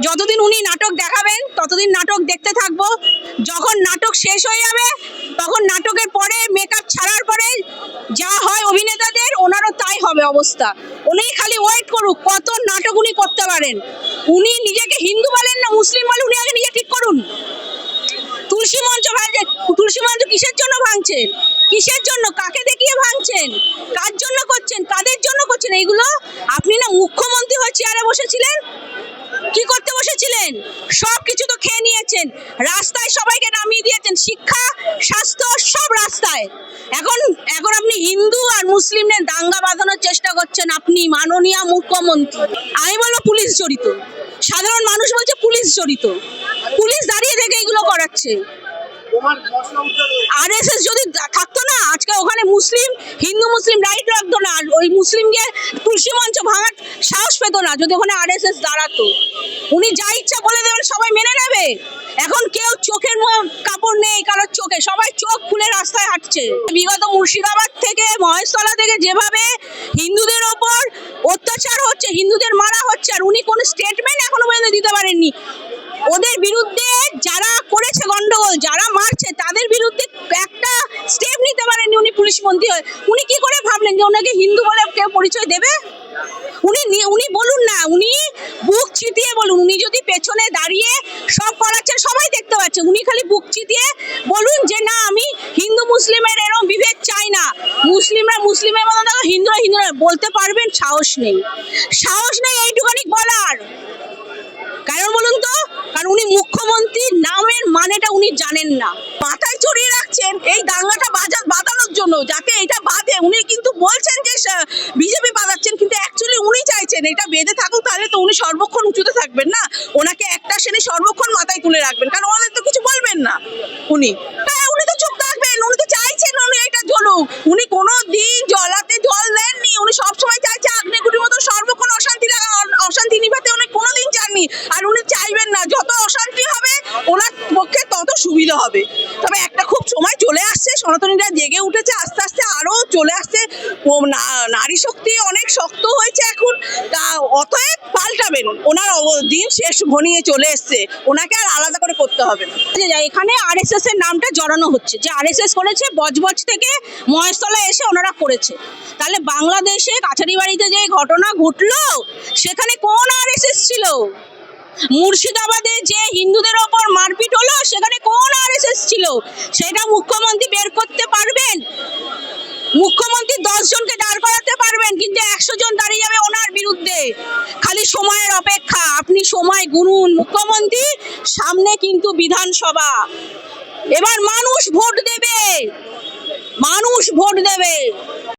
যতদিন উনি নাটক দেখাবেন, ততদিন নাটক দেখতে থাকব। যখন নাটক শেষ হয়ে যাবে, তখন নাটকের পরে মেকআপ ছাড়ার পরে যা হয় অভিনেতাদের, ওনারও তাই হবে অবস্থা। উনি খালি ওয়েট করুক, কত নাটক উনি করতে পারেন। উনি নিজেকে হিন্দু বলেন না, মুসলিম বলেন, উনি আগে নিজে ঠিক করুন। তুলসী মঞ্চ ভাঙছে, তুলসী মঞ্চ কিসের জন্য ভাঙছেন? কিসের জন্য? কাকে দেখিয়ে ভাঙছেন? কার জন্য করছেন? কাদের জন্য করছেন? এইগুলো আপনি না মুখ্যমন্ত্রী হয়ে চেয়ারে বসেছিলেন বসেছিলেন? সব কিছু তো খেয়ে নিয়েছেন। রাস্তায় সবাইকে নামিয়ে দিয়েছেন। শিক্ষা স্বাস্থ্য সব রাস্তায়। এখন এখন আপনি হিন্দু আর মুসলিমদের দাঙ্গা বাঁধানোর চেষ্টা করছেন আপনি মাননীয় মুখ্যমন্ত্রী। আমি বলব পুলিশ জড়িত। সাধারণ মানুষ বলছে পুলিশ জড়িত। পুলিশ দাঁড়িয়ে থেকে এগুলো করাচ্ছে। আরএসএস যদি থাকতো না আজকে ওখানে মুসলিম হিন্দু মুসলিম রাইট আর ওই মুসলিমকে তুলসী মঞ্চ ভাঙার সাহস পেতো না, যদি ওখানে আরএসএস দাঁড়াতো। উনি যা ইচ্ছা বলে দেবেন, সবাই মেনে নেবে। এখন কেউ চোখের কাপড় নেই, কারোর চোখে। সবাই চোখ খুলে রাস্তায় হাঁটছে। বিগত মুর্শিদাবাদ থেকে, মহেশতলা থেকে যেভাবে হিন্দুদের ওপর অত্যাচার হচ্ছে, হিন্দুদের মারা হচ্ছে, আর উনি কোনো স্টেটমেন্ট এখনও পর্যন্ত দিতে পারেননি। ওদের বিরুদ্ধে যারা করেছে গন্ডগোল, যারা পারেননি উনি কি করে ভাবলেন যে ওনাকে হিন্দু বলে কেউ পরিচয় দেবে? উনি উনি বলুন না, উনি বুক চিতিয়ে বলুন, উনি যদি পেছনে দাঁড়িয়ে সব করাচ্ছেন, সবাই দেখতে পাচ্ছে, উনি খালি বুক চিতিয়ে বলুন যে না, আমি হিন্দু মুসলিমের এরকম বিভেদ চাই না। মুসলিমরা মুসলিমের মতো দেখো, হিন্দুরা হিন্দুরা বলতে পারবেন সাহস নেই। সাহস নেই এইটুখানি বলার। কারণ বলুন তো, কারণ উনি মুখ্যমন্ত্রী নামের মানেটা উনি জানেন না। পাতায় চড়িয়ে রাখছেন এই দাঙ্গাটা বাজার বাঁধানোর জন্য যাতে এটা বাঁধে। উনি কিন্তু বলছেন যে বিজেপি বাঁধাচ্ছেন, কিন্তু অ্যাকচুয়ালি উনি চাইছেন এটা বেঁধে থাকুক, তাহলে তো উনি সর্বক্ষণ উঁচুতে থাকবেন না। ওনাকে একটা শ্রেণি সর্বক্ষণ মাথায় তুলে রাখবেন, কারণ ওনাদের তো কিছু বলবেন না উনি। হ্যাঁ উনি তো চুপ থাকবেন, উনি তো চাইছেন উনি এটা ঝলুক উনি কোনো দিন জলাতে জল দেননি উনি সবসময় চাইছে আগ্নেয়গুড়ির মতো সর্বক্ষণ অশান্তি লাগা অশান্তি নিভাতে উনি কোনোদিন চাননি আর উনি চাইবেন না যত অশান্তি হবে ওনার পক্ষে তত সুবিধা হবে। তবে একটা খুব সময় চলে আসছে, সনাতনীরা জেগে উঠেছে, আস্তে আস্তে আরও চলে আসছে। নারী শক্তি অনেক শক্ত হয়েছে এখন, তা অতএব পাল্টাবেন ওনার দিন শেষ ঘনিয়ে চলে এসছে। ওনাকে আর আলাদা করে করতে হবে না। এখানে আরএসএস এর নামটা জড়ানো হচ্ছে। যে আরএসএস করেছে, বজবজ থেকে মহেশতলা এসে ওনারা করেছে। তাহলে বাংলাদেশে কাছারি বাড়িতে যে ঘটনা ঘটলো, সেখানে কোন আরএসএস ছিল? মুর্শিদাবাদে যে হিন্দুদের ওপর মারপিট হলো, সেখানে কোন আরএসএস ছিল? সেটা মুখ্যমন্ত্রী বের করতে পারবেন। মুখ্যমন্ত্রী দশ জনকে দাঁড় করাতে পারবেন, কিন্তু একশো জন দাঁড়িয়ে যাবে ওনার বিরুদ্ধে। খালি সময়ের অপেক্ষা, আপনি সময় গুনুন। মুখ্যমন্ত্রী, সামনে কিন্তু বিধানসভা। এবার মানুষ ভোট দেবে। মানুষ ভোট দেবে।